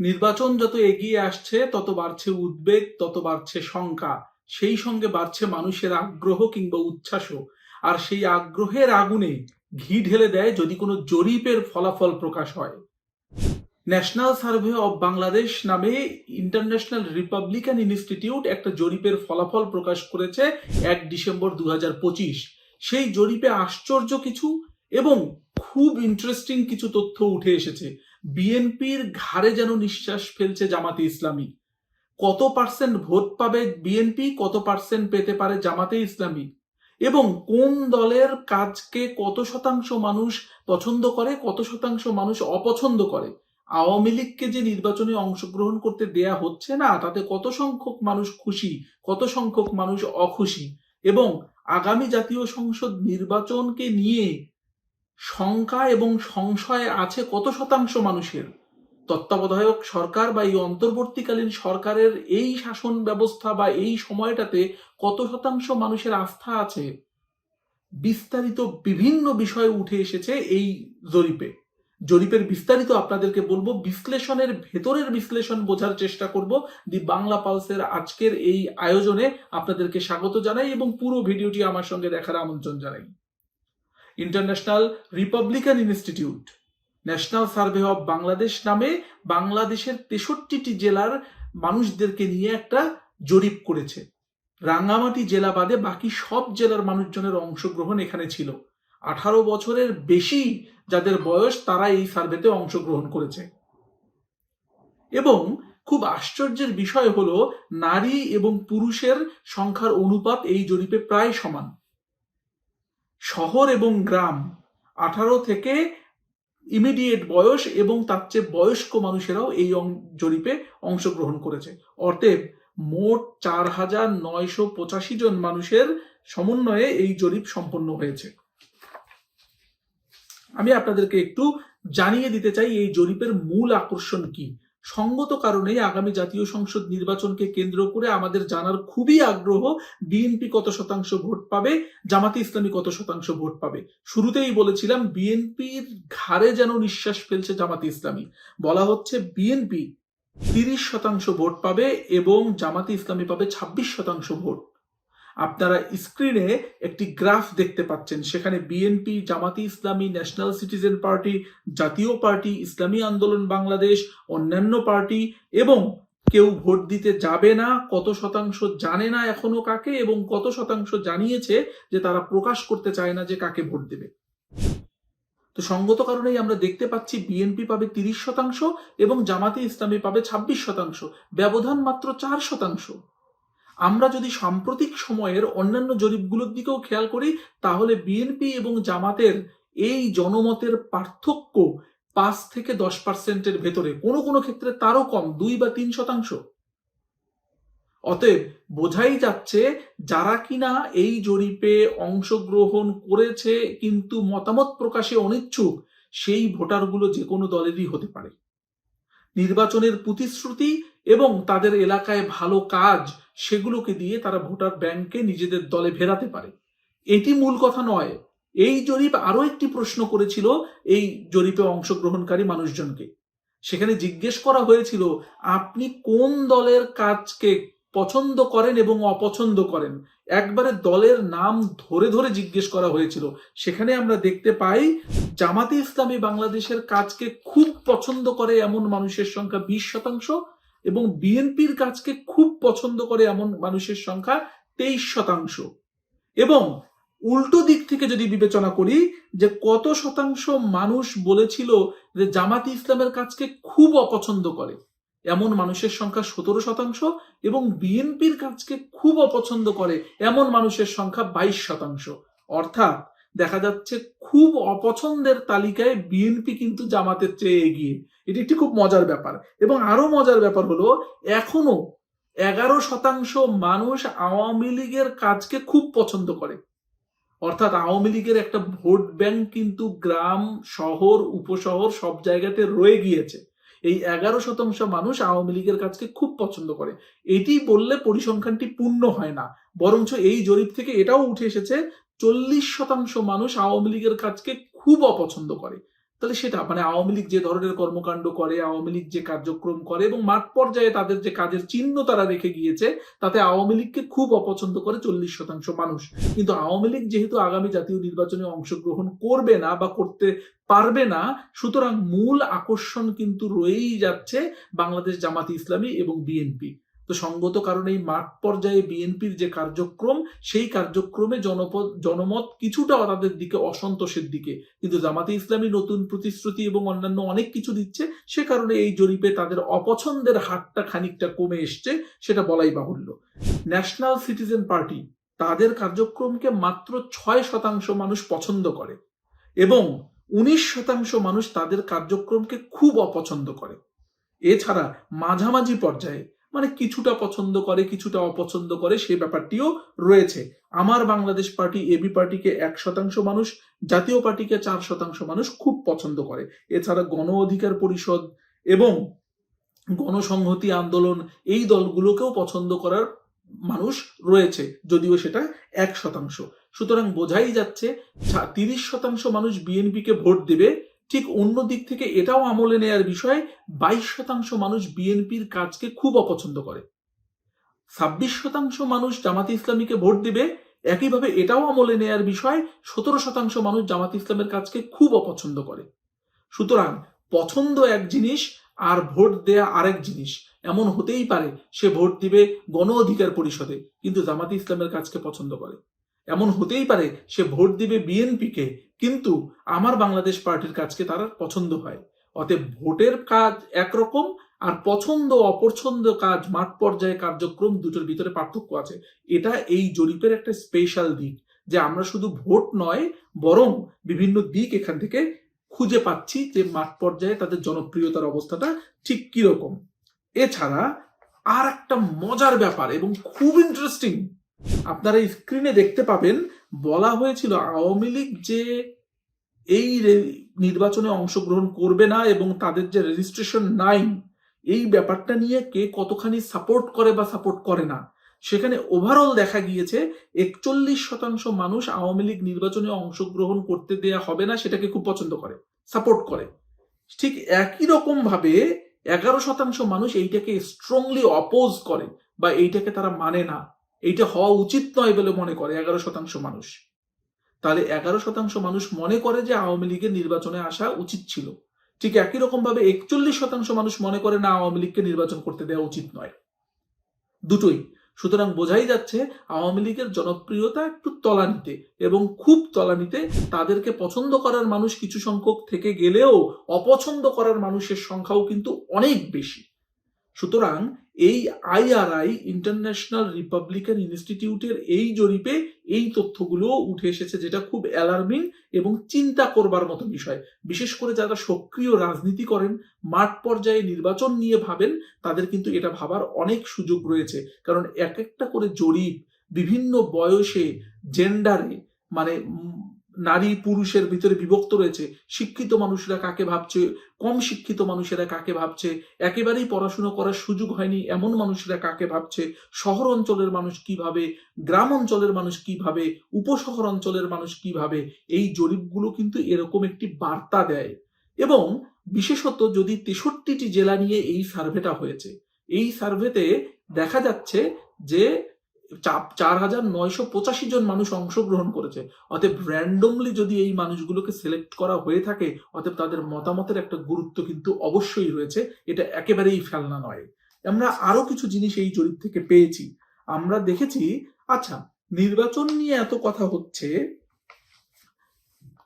নির্বাচন যত এগিয়ে আসছে, তত বাড়ছে উদ্বেগ, তত বাড়ছে শঙ্কা। সেই সঙ্গে বাড়ছে মানুষের আগ্রহ কিংবা উচ্ছ্বাসও। আর সেই আগ্রহের আগুনে ঘি ঢেলে দেয় যদি কোনো জরিপের ফলাফল প্রকাশ হয়। ন্যাশনাল সার্ভে অব বাংলাদেশ নামে ইন্টারন্যাশনাল রিপাবলিকান ইনস্টিটিউট একটা জরিপের ফলাফল প্রকাশ করেছে এক ডিসেম্বর দু হাজার পঁচিশ। সেই জরিপে আশ্চর্য কিছু এবং খুব ইন্টারেস্টিং কিছু তথ্য উঠে এসেছে। বিএনপির ঘাড়ে যেন নিঃশ্বাস ফেলছে জামাতে ইসলামী। কত পার্সেন্ট ভোট পাবে বিএনপি, কত পার্সেন্ট পেতে পারে জামাতে ইসলামী? এবং কোন দলের কাজকে কত শতাংশ মানুষ পছন্দ করে, কত শতাংশ মানুষ অপছন্দ করে? আওয়ামী লীগকে যে নির্বাচনে অংশগ্রহণ করতে দেয়া হচ্ছে না, তাতে কত সংখ্যক মানুষ খুশি, কত সংখ্যক মানুষ অখুশি? এবং আগামী জাতীয় সংসদ নির্বাচনকে নিয়ে শঙ্কা এবং সংশয় আছে কত শতাংশ মানুষের? তত্ত্বাবধায়ক সরকার বা এই অন্তর্বর্তীকালীন সরকারের এই শাসন ব্যবস্থা বা এই সময়টাতে কত শতাংশ মানুষের আস্থা আছে? বিস্তারিত বিভিন্ন বিষয় উঠে এসেছে এই জরিপে। জরিপের বিস্তারিত আপনাদেরকে বলব, বিশ্লেষণের ভেতরের বিশ্লেষণ বোঝার চেষ্টা করব। দি বাংলা পালসের আজকের এই আয়োজনে আপনাদেরকে স্বাগত জানাই এবং পুরো ভিডিওটি আমার সঙ্গে দেখার আমন্ত্রণ জানাই। International republican institute national survey of Bangladesh নামে বাংলাদেশের তেষট্টিটি জেলার মানুষদেরকে নিয়ে একটা জরিপ করেছে। রাঙ্গামাটি জেলা বাদে বাকি সব জেলার মানুষজনের অংশগ্রহণ এখানে ছিল। আঠারো বছরের বেশি যাদের বয়স তারা এই সার্ভেতে অংশগ্রহণ করেছে। এবং খুব আশ্চর্যের বিষয় হলো, নারী এবং পুরুষের সংখ্যার অনুপাত এই জরিপে প্রায় সমান। শহর এবং গ্রাম, আঠারো থেকে ইমিডিয়েট বয়স এবং তার চেয়ে বয়স্ক মানুষেরাও এই জরিপে অংশগ্রহণ করেছে। অতএব মোট চার হাজার নয়শো পঁচাশি জন মানুষের সমন্বয়ে এই জরিপ সম্পন্ন হয়েছে। আমি আপনাদেরকে একটু জানিয়ে দিতে চাই এই জরিপের মূল আকর্ষণ কি। সঙ্গত কারণেই আগামী জাতীয় সংসদ নির্বাচনকে কেন্দ্র করে আমাদের জানার খুবই আগ্রহ, বিএনপি কত শতাংশ ভোট পাবে, জামাতে ইসলামী কত শতাংশ ভোট পাবে। শুরুতেই বলেছিলাম, বিএনপির ঘাড়ে যেন নিঃশ্বাস ফেলছে জামাতে ইসলামী। বলা হচ্ছে, বিএনপি তিরিশ শতাংশ ভোট পাবে এবং জামাতে ইসলামী পাবে ছাব্বিশ শতাংশ ভোট। আপনারা স্ক্রিনে একটি গ্রাফ দেখতে পাচ্ছেন। সেখানে BNP Jamaat Islami national citizen party জাতীয় পার্টি, ইসলামী আন্দোলন, বাংলাদেশ, অন্যান্য পার্টি এবং কেউ ভোট দিতে যাবে না, কত শতাংশ জানে না এখনও কাকে এবং কত শতাংশ জানিয়েছে যে তারা প্রকাশ করতে চায় না যে কাকে ভোট দেবে। তো সঙ্গত কারণেই আমরা দেখতে পাচ্ছি বিএনপি পাবে তিরিশ শতাংশ এবং জামাতে ইসলামী পাবে ছাব্বিশ শতাংশ। ব্যবধান মাত্র চার শতাংশ। আমরা যদি সাম্প্রতিক সময়ের অন্যান্য জরিপগুলোর দিকেও খেয়াল করি, তাহলে বিএনপি এবং জামাতের এই জনমতের পার্থক্য পাঁচ থেকে দশ পার্সেন্টের ভেতরে। কোনো কোনো ক্ষেত্রে তারও কম, দুই বা তিন শতাংশ। অতএব বোঝাই যাচ্ছে যারা কিনা এই জরিপে অংশগ্রহণ করেছে কিন্তু মতামত প্রকাশে অনিচ্ছুক, সেই ভোটারগুলো যে কোনো দলেরই হতে পারে। নির্বাচনের প্রতিশ্রুতি এবং তাদের এলাকায় ভালো কাজ সেগুলোকে দিয়ে তারা ভোটার ব্যাংকে নিজেদের দলে ফেরাতে পারে। এটি মূল কথা নয়। এই জরিপ আরও একটি প্রশ্ন করেছিল এই জরিপে অংশগ্রহণকারী মানুষজনকে। সেখানে জিজ্ঞেস করা হয়েছিল, আপনি কোন দলের কাজকে পছন্দ করেন এবং অপছন্দ করেন? একবারে দলের নাম ধরে ধরে জিজ্ঞেস করা হয়েছিল। সেখানে আমরা দেখতে পাই, জামাতে ইসলামী বাংলাদেশের কাজকে খুব পছন্দ করে এমন মানুষের সংখ্যা বিশ শতাংশ এবং বিএনপির কাজকে খুব পছন্দ করে এমন মানুষের সংখ্যা তেইশ শতাংশ। এবং উল্টো দিক থেকে যদি বিবেচনা করি যে কত শতাংশ মানুষ বলেছিল যে জামাতি ইসলামের কাজকে খুব অপছন্দ করে, এমন মানুষের সংখ্যা সতেরো শতাংশ এবং বিএনপির কাজকে খুব অপছন্দ করে, এমন মানুষের সংখ্যা বাইশ শতাংশ। অর্থাৎ দেখা যাচ্ছে খুব অপছন্দের তালিকায় বিএনপি কিন্তু জামাতের চেয়ে এগিয়ে। এটি একটি খুব মজার ব্যাপার। এবং আরও মজার ব্যাপার হলো, এখনও এগারো শতাংশ মানুষ আওয়ামী লীগের কাজকে খুব পছন্দ করে। অর্থাৎ আওয়ামী লীগের একটা ভোট ব্যাংক কিন্তু গ্রাম, শহর, উপশহর সব জায়গাতে রয়ে গিয়েছে। এই এগারো শতাংশ মানুষ আওয়ামী লীগের কাজকে খুব পছন্দ করে। এটি বললে পরিসংখ্যানটি পূর্ণ হয় না। বরঞ্চ এই জরিপ থেকে এটাও উঠে এসেছে চল্লিশ শতাংশ মানুষ আওয়ামী লীগের কাজকে খুব অপছন্দ করে। তাহলে সেটা মানে আওয়ামী লীগ যে ধরনের কর্মকাণ্ড করে, আওয়ামী লীগ যে কার্যক্রম করে এবং মাঠ পর্যায়ে তাদের যে কাজের চিহ্ন তারা রেখে গিয়েছে, তাতে আওয়ামী লীগকে খুব অপছন্দ করে চল্লিশ শতাংশ মানুষ। কিন্তু আওয়ামী লীগ যেহেতু আগামী জাতীয় নির্বাচনে অংশগ্রহণ করবে না বা করতে পারবে না, সুতরাং মূল আকর্ষণ কিন্তু রয়েই যাচ্ছে বাংলাদেশ জামাতি ইসলামী এবং বিএনপি। তো সঙ্গত কারণে এই মাঠ পর্যায়ে বিএনপির যে কার্যক্রম, সেই কার্যক্রমে জনপদ, জনমত কিছুটা তাদের দিকে অসন্তোষের দিকে। কিন্তু জামাতে ইসলামী নতুন প্রতিশ্রুতি এবং অন্যান্য অনেক কিছু দিচ্ছে, সে কারণে এই জরিপে তাদের অপছন্দের হারটা খানিকটা কমে এসছে, সেটা বলাই বাহুল্য। ন্যাশনাল সিটিজেন পার্টি তাদের কার্যক্রমকে মাত্র ছয় শতাংশ মানুষ পছন্দ করে এবং উনিশ শতাংশ মানুষ তাদের কার্যক্রমকে খুব অপছন্দ করে। এছাড়া মাঝামাঝি পর্যায়ে মানে কিছুটা পছন্দ করে, কিছুটা অপছন্দ করে সেই ব্যাপারটিও রয়েছে। আমার বাংলাদেশ পার্টি এবি পার্টিকে এক শতাংশ মানুষ, জাতীয় পার্টিকে চার শতাংশ মানুষ খুব পছন্দ করে। এছাড়া গণ অধিকার পরিষদ এবং গণসংহতি আন্দোলন, এই দলগুলোকেও পছন্দ করার মানুষ রয়েছে, যদিও সেটা এক শতাংশ। সুতরাং বোঝাই যাচ্ছে তিরিশ শতাংশ মানুষ বিএনপিকে ভোট দেবে ঠিক অন্য দিক থেকে এটাও আমলে নেয়ার বিষয়, বাইশ শতাংশ মানুষ বিএনপির কাজকে খুব অপছন্দ করে। ছাব্বিশ শতাংশ মানুষ জামাতে ইসলামীকে ভোট দিবে, একইভাবে এটাও আমলে নেয়ার বিষয়, সতেরো শতাংশ মানুষ জামাত ইসলামের কাজকে খুব অপছন্দ করে। সুতরাং পছন্দ এক জিনিস আর ভোট দেয়া আরেক জিনিস। এমন হতেই পারে সে ভোট দিবে গণ অধিকার পরিষদে, কিন্তু জামাতে ইসলামের কাজকে পছন্দ করে। এমন হতেই পারে সে ভোট দিবে বিএনপিকে কিন্তু আমার বাংলাদেশ পার্টির কাজকে তার পছন্দ হয়। অতএব ভোটের কাজ একরকম আর পছন্দ অপছন্দ কাজ মাঠ পর্যায়ে কার্যক্রম দুটোর ভিতরে পার্থক্য আছে। এটা এই জরিপের একটা স্পেশাল দিক যে আমরা শুধু ভোট নয়, বরং বিভিন্ন দিক এখান থেকে খুঁজে পাচ্ছি যে মাঠ পর্যায়ে তাদের জনপ্রিয়তার অবস্থাটা ঠিক কীরকম। এছাড়া আর একটা মজার ব্যাপার এবং খুব ইন্টারেস্টিং আপনারা স্ক্রিনে দেখতে পাবেন বলা হয়েছিল আওয়ামী লীগ যে এই নির্বাচনে অংশগ্রহণ করবে না এবং তাদের যে রেজিস্ট্রেশন নাই এই ব্যাপারটা নিয়ে কে কতখানি সাপোর্ট করে বা সাপোর্ট করে না। সেখানে ওভারঅল দেখা গিয়েছে একচল্লিশ শতাংশ মানুষ আওয়ামী লীগ নির্বাচনে অংশগ্রহণ করতে দেয়া হবে না, সেটাকে খুব পছন্দ করে সাপোর্ট করে। ঠিক একই রকম ভাবে এগারো শতাংশ মানুষ এইটাকে স্ট্রংলি অপোজ করে বা এইটাকে তারা মানে না। এইটা হওয়া উচিত নয় বলে মনে করে এগারো শতাংশ মানুষ। তাহলে এগারো শতাংশ মানুষ মনে করে যে আওয়ামী লীগের নির্বাচনে আসা উচিত ছিল। ঠিক একই রকম ভাবে একচল্লিশ শতাংশ মানুষ মনে করে না আওয়ামী লীগকে নির্বাচন করতে দেওয়া উচিত নয়। দুটোই। সুতরাং বোঝাই যাচ্ছে আওয়ামী লীগের জনপ্রিয়তা একটু তলানিতে এবং খুব তলানিতে তাদেরকে পছন্দ করার মানুষ কিছু সংখ্যক থেকে গেলেও অপছন্দ করার মানুষের সংখ্যাও কিন্তু অনেক বেশি। সুতরাং এই আইআরআই ইন্টারন্যাশনাল রিপাবলিকান ইনস্টিটিউটের এই জরিপে এই তথ্যগুলো উঠে এসেছে যেটা খুব অ্যালার্মিং এবং চিন্তা করবার মতো বিষয়। বিশেষ করে যারা সক্রিয় রাজনীতি করেন, মাঠ পর্যায়ে নির্বাচন নিয়ে ভাবেন, তাদের কিন্তু এটা ভাবার অনেক সুযোগ রয়েছে। কারণ এক একটা করে জরিপ বিভিন্ন বয়সে জেন্ডারে মানে নারী পুরুষের ভিতরে বিভক্ত রয়েছে, শিক্ষিত মানুষরা কাকে ভাবছে, কম শিক্ষিত মানুষেরা কাকে ভাবছে, একেবারেই পড়াশুনো করার সুযোগ হয়নি এমন মানুষেরা কাকে ভাবছে, শহর অঞ্চলের মানুষ কীভাবে, গ্রাম অঞ্চলের মানুষ কীভাবে, উপশহর অঞ্চলের মানুষ কীভাবে, এই জরিপগুলো কিন্তু এরকম একটি বার্তা দেয়। এবং বিশেষত যদি তেষট্টিটি জেলা নিয়ে এই সার্ভেটা হয়েছে, এই সার্ভেতে দেখা যাচ্ছে যে চার হাজার নয়শো পঁচাশি জন মানুষ অংশগ্রহণ করেছে। অতএব র্যান্ডমলি যদি এই মানুষগুলোকে সিলেক্ট করা হয়ে থাকে, অতএব তাদের মতামতের একটা গুরুত্ব কিন্তু অবশ্যই রয়েছে। এটা একেবারেই ফেলনা নয়। আমরা আরও কিছু জিনিস এই জরিপ থেকে পেয়েছি। আমরা দেখেছি আচ্ছা নির্বাচন নিয়ে এত কথা হচ্ছে,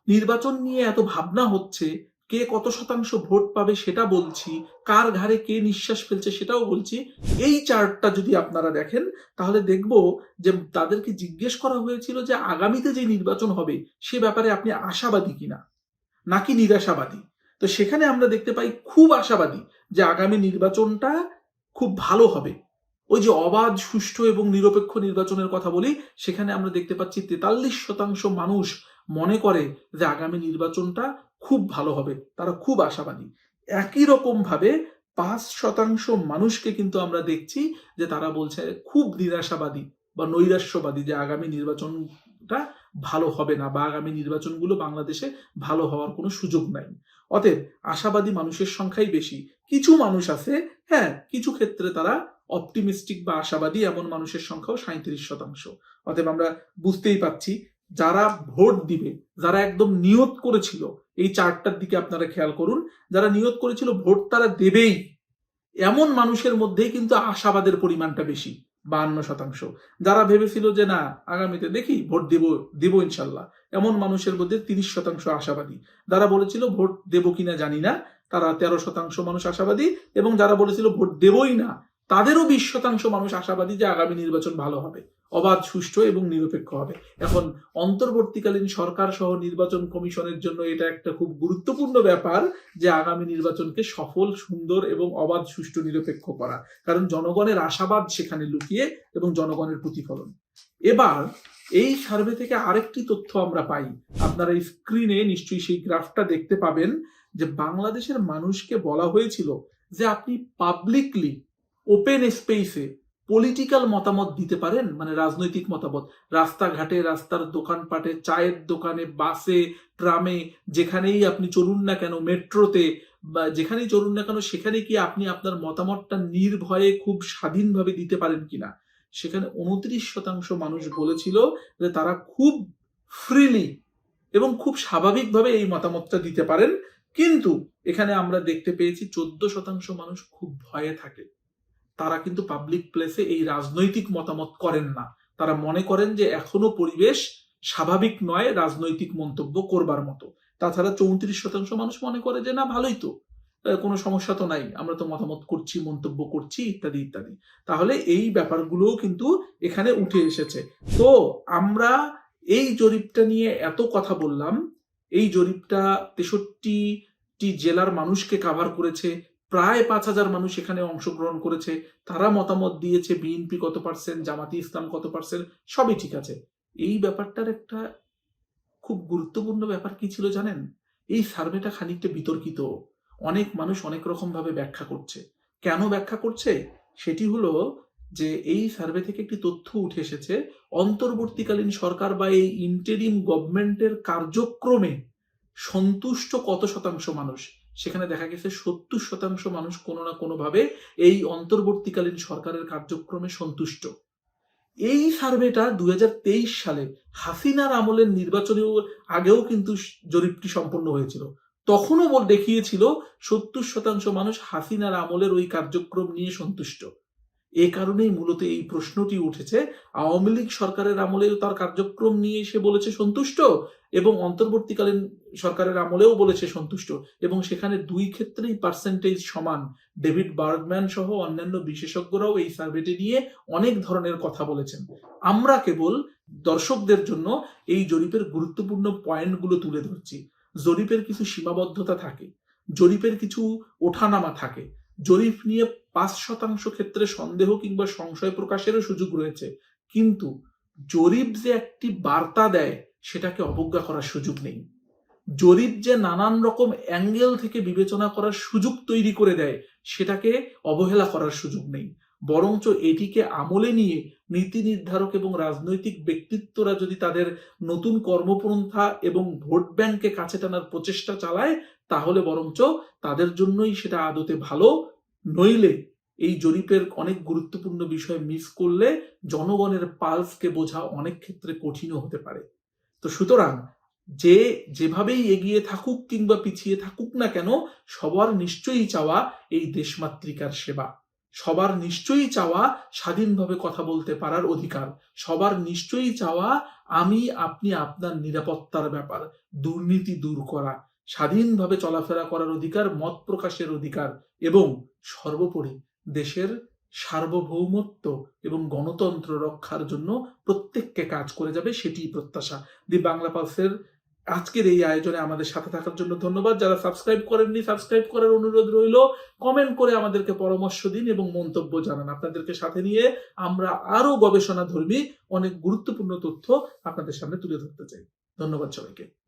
নির্বাচন নিয়ে এত ভাবনা হচ্ছে কে কত শতাংশ ভোট পাবে সেটা বলছি, কার ঘাড়ে কে নিঃশ্বাস ফেলছে সেটাও বলছি। এই চার্টটা যদি আপনারা দেখেন, তাহলে দেখব যে তাদেরকে জিজ্ঞেস করা হয়েছিল যে আগামীতে যে নির্বাচন হবে, সে ব্যাপারে আপনি আশাবাদী কিনা? নাকি নিরাশাবাদী? তো সেখানে আমরা দেখতে পাই খুব আশাবাদী যে আগামী নির্বাচনটা খুব ভালো হবে। ওই যে অবাধ, সুষ্ঠু এবং নিরপেক্ষ নির্বাচনের কথা বলি, সেখানে আমরা দেখতে পাচ্ছি তেতাল্লিশ শতাংশ মানুষ মনে করে যে আগামী নির্বাচনটা খুব ভালো হবে, তারা খুব আশাবাদী। একই রকম ভাবে পাঁচ শতাংশ মানুষকে কিন্তু আমরা দেখছি যে তারা বলছে খুব নিরাশাবাদী বা নৈরাশ্যবাদী যে আগামী নির্বাচনটা ভালো হবে না বা আগামী নির্বাচনগুলো বাংলাদেশে ভালো হওয়ার কোনো সুযোগ নাই। অতএব আশাবাদী মানুষের সংখ্যাই বেশি। কিছু মানুষ আছে হ্যাঁ কিছু ক্ষেত্রে তারা অপটিমিস্টিক বা আশাবাদী, এমন মানুষের সংখ্যাও সাঁত্রিশ শতাংশ। অতএব আমরা বুঝতেই পাচ্ছি যারা ভোট দিবে, যারা একদম নিয়ত করেছিল এই চারটার দিকে আপনারা খেয়াল করুন, যারা নিয়ত করেছিল ভোট তারা দেবেই। এমন মানুষের মধ্যেই কিন্তু আশাবাদের পরিমাণটা বেশি, বাহান্ন শতাংশ। যারা ভেবেছিল যে না, আগামীতে দেখি ভোট দিব দিব ইনশাল্লাহ, এমন মানুষের মধ্যে তিরিশ শতাংশ আশাবাদী। যারা বলেছিল ভোট দেব কিনা জানি না, তারা তেরো শতাংশ মানুষ আশাবাদী এবং যারা বলেছিল ভোট দেবই না, তাদেরও বিশ শতাংশ মানুষ আশাবাদী যে আগামী নির্বাচন ভালো হবে। অবাধ, সুষ্ঠু এবং নিরপেক্ষ হবে। এখন অন্তর্বর্তীকালীন সরকার সহ নির্বাচন কমিশনের জন্য এটা একটা খুব গুরুত্বপূর্ণ ব্যাপার যে আগামী নির্বাচনকে সফল, সুন্দর এবং অবাধ, সুষ্ঠু, নিরপেক্ষ করা। কারণ জনগণের আশাবাদ সেখানে লুকিয়ে এবং জনগণের প্রতিফলন। এবার এই সার্ভে থেকে আরেকটি তথ্য আমরা পাই। আপনারা স্ক্রিনে নিশ্চয়ই সেই গ্রাফটা দেখতে পাবেন যে বাংলাদেশের মানুষকে বলা হয়েছিল যে আপনি পাবলিকলি ওপেন স্পেসে পলিটিক্যাল মতামত দিতে পারেন মানে রাজনৈতিক মতামত। রাস্তাঘাটে, রাস্তার দোকানপাটে, চায়ের দোকানে বাসে ট্রামে যেখানেই আপনি চলুন না কেন, মেট্রোতে, বা যেখানেই চলুন না কেন, সেখানে কি আপনি আপনার মতামতটা নির্ভয়ে খুব স্বাধীনভাবে দিতে পারেন কিনা? সেখানে উনত্রিশ শতাংশ মানুষ বলেছিল যে তারা খুব ফ্রিলি এবং খুব স্বাভাবিকভাবে এই মতামতটা দিতে পারেন। কিন্তু এখানে আমরা দেখতে পেয়েছি, চোদ্দ শতাংশ মানুষ খুব ভয়ে থাকে। তারা কিন্তু পাবলিক প্লেসে এই রাজনৈতিক মতামত করেন না। তারা মনে করেন যে এখনও পরিবেশ স্বাভাবিক নয় রাজনৈতিক মন্তব্য করবার মতো। তাছাড়া চৌত্রিশ শতাংশ মানুষ মনে করে যে, না, ভালোই তো। কোনো সমস্যা তো নাই। আমরা তো মতামত করছি, মন্তব্য করছি, ইত্যাদি ইত্যাদি। তাহলে এই ব্যাপারগুলোও কিন্তু এখানে উঠে এসেছে। তো আমরা এই জরিপটা নিয়ে এত কথা বললাম। এই জরিপটা তেষট্টিটি জেলার মানুষকে কাভার করেছে। প্রায় পাঁচ হাজার মানুষ এখানে অংশগ্রহণ করেছে। তারা মতামত দিয়েছে বিএনপি কত পার্সেন্ট জামাতি ইসলাম কত পার্সেন্ট সবই ঠিক আছে। এই ব্যাপারটার একটা খুব গুরুত্বপূর্ণ ব্যাপার কি ছিল জানেন? এই সার্ভেটা খানিকটা বিতর্কিত। অনেক মানুষ অনেক রকম ভাবে ব্যাখ্যা করছে। কেন ব্যাখ্যা করছে? সেটি হলো যে এই সার্ভে থেকে একটি তথ্য উঠে এসেছে, অন্তর্বর্তীকালীন সরকার বা এই ইন্টেরিম গভর্নমেন্টের কার্যক্রমে সন্তুষ্ট কত শতাংশ মানুষ? সেখানে দেখা গেছে সত্তর শতাংশ মানুষ কোনো না কোনোভাবে এই অন্তর্বর্তীকালীন সরকারের কার্যক্রমে সন্তুষ্ট। এই সার্ভেটা দুই হাজার তেইশ সালে হাসিনার আমলের নির্বাচনের আগেও কিন্তু জরিপটি সম্পন্ন হয়েছিল। তখনও দেখিয়েছিল সত্তর শতাংশ মানুষ হাসিনার আমলের ওই কার্যক্রম নিয়ে সন্তুষ্ট। এ কারণেই মূলত এই প্রশ্নটি উঠেছে। আওয়ামী লীগ সরকারের আমলেও তার কার্যক্রম নিয়ে সে বলেছে সন্তুষ্ট এবং অন্তর্বর্তীকালীন সরকারের আমলেও বলেছে সন্তুষ্ট এবং সেখানে দুই ক্ষেত্রেই পার্সেন্টেজ সমান। ডেভিড বার্গম্যান সহ অন্যান্য বিশেষজ্ঞরাও এই সার্ভেটি নিয়ে অনেক ধরনের কথা বলেছেন। আমরা কেবল দর্শকদের জন্য এই জরিপের গুরুত্বপূর্ণ পয়েন্টগুলো তুলে ধরছি। জরিপের কিছু সীমাবদ্ধতা থাকে, জরিপের কিছু ওঠানামা থাকে। জরিপ নিয়ে পাঁচ শতাংশ ক্ষেত্রে সন্দেহ কিংবা সংশয় প্রকাশেরও সুযোগ রয়েছে। কিন্তু জরিপ যে একটি বার্তা দেয়, সেটাকে অবজ্ঞা করার সুযোগ নেই। জরিপ যে নানান রকম অ্যাঙ্গেল থেকে বিবেচনা করার সুযোগ তৈরি করে দেয়, সেটাকে অবহেলা করার সুযোগ নেই। বরঞ্চ এটিকে আমলে নিয়ে নীতি নির্ধারক এবং রাজনৈতিক ব্যক্তিত্বরা যদি তাদের নতুন কর্মপন্থা এবং ভোট ব্যাংকে কাছে টানার প্রচেষ্টা চালায়, তাহলে বরঞ্চ তাদের জন্যই সেটা আদতে ভালো নইলে এই জরিপের অনেক গুরুত্বপূর্ণ বিষয় মিস করলে জনগণের পালসকে বোঝা অনেক ক্ষেত্রে কঠিনও হতে পারে। তো সুতরাং যে যেভাবেই এগিয়ে থাকুক কিংবা পিছিয়ে থাকুক না কেন, সবার নিশ্চয়ই চাওয়া এই দেশমাতৃকার সেবা। সবার নিশ্চয়ই চাওয়া স্বাধীনভাবে কথা বলতে পারার অধিকার। সবার নিশ্চয়ই চাওয়া আমি, আপনি আপনার নিরাপত্তার ব্যাপার। দুর্নীতি দূর করা। স্বাধীনভাবে চলাফেরা করার অধিকার, মত প্রকাশের অধিকার এবং সর্বোপরি দেশের সার্বভৌমত্ব এবং গণতন্ত্র রক্ষার জন্য প্রত্যেককে কাজ করে যাবে সেটি প্রত্যাশা। দি বাংলা পালসের আজকের এই আয়োজনে আমাদের সাথে থাকার জন্য ধন্যবাদ। যারা সাবস্ক্রাইব করেননি, সাবস্ক্রাইব করার অনুরোধ রইল। কমেন্ট করে আমাদেরকে পরামর্শ দিন এবং মন্তব্য জানান। আপনাদেরকে সাথে নিয়ে আমরা আরও গবেষণা ধর্মী অনেক গুরুত্বপূর্ণ তথ্য আপনাদের সামনে তুলে ধরতে চাই। ধন্যবাদ সবাইকে।